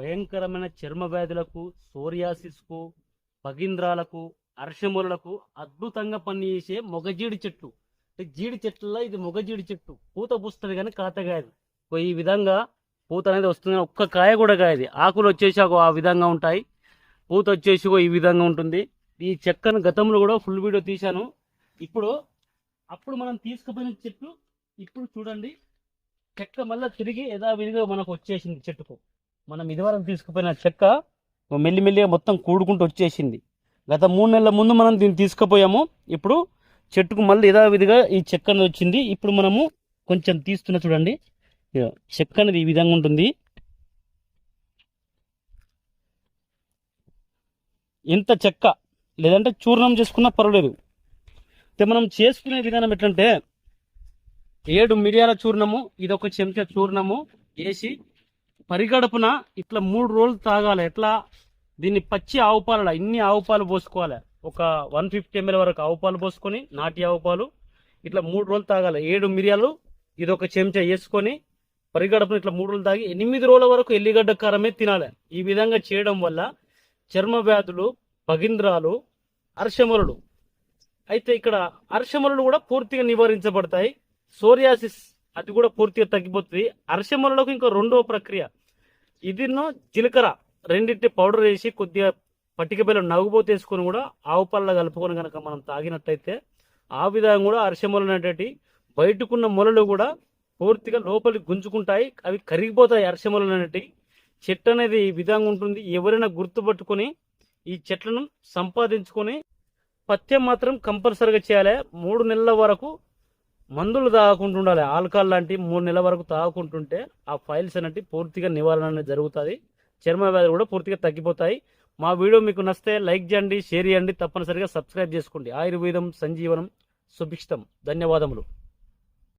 భయంకరమైన చర్మ వ్యాధులకు సోరియాసిస్కు పగింద్రాలకు అర్షములకు అద్భుతంగా పనిచేసే మొగజీడి చెట్టు. అంటే జీడి చెట్లలో ఇది మొగజీడి చెట్టు. పూత పూస్తుంది కానీ కాత కాయదు ఈ విధంగా పూత అనేది వస్తుంది. ఒక్క కాయ కూడా కాయది ఆకులు వచ్చేసి ఒక ఆ విధంగా ఉంటాయి. పూత వచ్చేసి ఓ ఈ విధంగా ఉంటుంది. ఈ చెక్కను గతంలో కూడా ఫుల్ వీడియో తీశాను. ఇప్పుడు అప్పుడు మనం తీసుకుపోయిన చెట్టు ఇప్పుడు చూడండి. చెక్క మళ్ళీ తిరిగి యథావిధిగా మనకు వచ్చేసింది చెట్టుకు. మనం ఇదివరకు తీసుకుపోయిన చెక్క మెల్లిమెల్లిగా మొత్తం కూడుకుంటూ వచ్చేసింది. గత మూడు నెలల ముందు మనం దీన్ని తీసుకుపోయాము. ఇప్పుడు చెట్టుకు మళ్ళీ యథావిధిగా ఈ చెక్క అనేది వచ్చింది. ఇప్పుడు మనము కొంచెం తీస్తున్న చూడండి. చెక్క అనేది ఈ విధంగా ఉంటుంది. ఇంత చెక్క? లేదంటే చూర్ణం చేసుకున్నా పర్వాలేదు. అయితే మనం చేసుకునే విధానం ఎట్లంటే ఏడు మిరియాల చూర్ణము ఇది ఒక చెంచా చూర్ణము వేసి పరిగడపున ఇట్లా మూడు రోజులు తాగాలి. ఎట్లా? దీన్ని పచ్చి ఆవు పాలలో ఇన్ని ఆవు పాలు పోసుకోవాలి. ఒక వన్ ఫిఫ్టీ ఎంఎల్ వరకు ఆవు పాలు పోసుకొని నాటి ఆవు పాలు ఇట్లా మూడు రోజులు తాగాలి. ఏడు మిరియాలు ఇది ఒక చెంచా వేసుకొని పరిగడపున ఇట్లా మూడు రోజులు తాగి ఎనిమిది రోజుల వరకు ఎల్లిగడ్డ కారమే తినాలి. ఈ విధంగా చేయడం వల్ల చర్మ వ్యాధులు పగింద్రాలు అర్షమరుడు అయితే ఇక్కడ అర్షములు కూడా పూర్తిగా నివారించబడతాయి. సోరియాసిస్ అది కూడా పూర్తిగా తగ్గిపోతుంది. అర్షమరులకు ఇంకా రెండో ప్రక్రియ. ఇదిను జీలకర్ర రెండింటి పౌడర్ వేసి కొద్దిగా పట్టిక బెల్లం నవ్వుపోతే వేసుకొని కూడా ఆవు పళ్ళ కలుపుకొని కనుక మనం తాగినట్టయితే ఆ విధంగా కూడా అరిసెమలు అనేటువంటి బయటకున్న మొలలు కూడా పూర్తిగా లోపలికి గుంజుకుంటాయి. అవి కరిగిపోతాయి అరిసెమలు అనేటివి. చెట్టు అనేది ఈ విధంగా ఉంటుంది. ఎవరైనా గుర్తుపట్టుకొని ఈ చెట్లను సంపాదించుకొని పత్యం మాత్రం కంపల్సరీగా చేయాలి. మూడు నెలల వరకు మందులు తాగకుండా ఉండాలి ఆల్కహాల్ లాంటి మూడు నెలల వరకు తాగకుంటుంటే ఆ ఫైల్స్ అనేవి పూర్తిగా నివారణ అనేది జరుగుతుంది. చర్మ వ్యాధులు కూడా పూర్తిగా తగ్గిపోతాయి. మా వీడియో మీకు నచ్చితే లైక్ చేయండి షేర్ చేయండి. తప్పనిసరిగా సబ్స్క్రైబ్ చేసుకోండి. ఆయుర్వేదం సంజీవనం సుభిక్షితం. ధన్యవాదములు.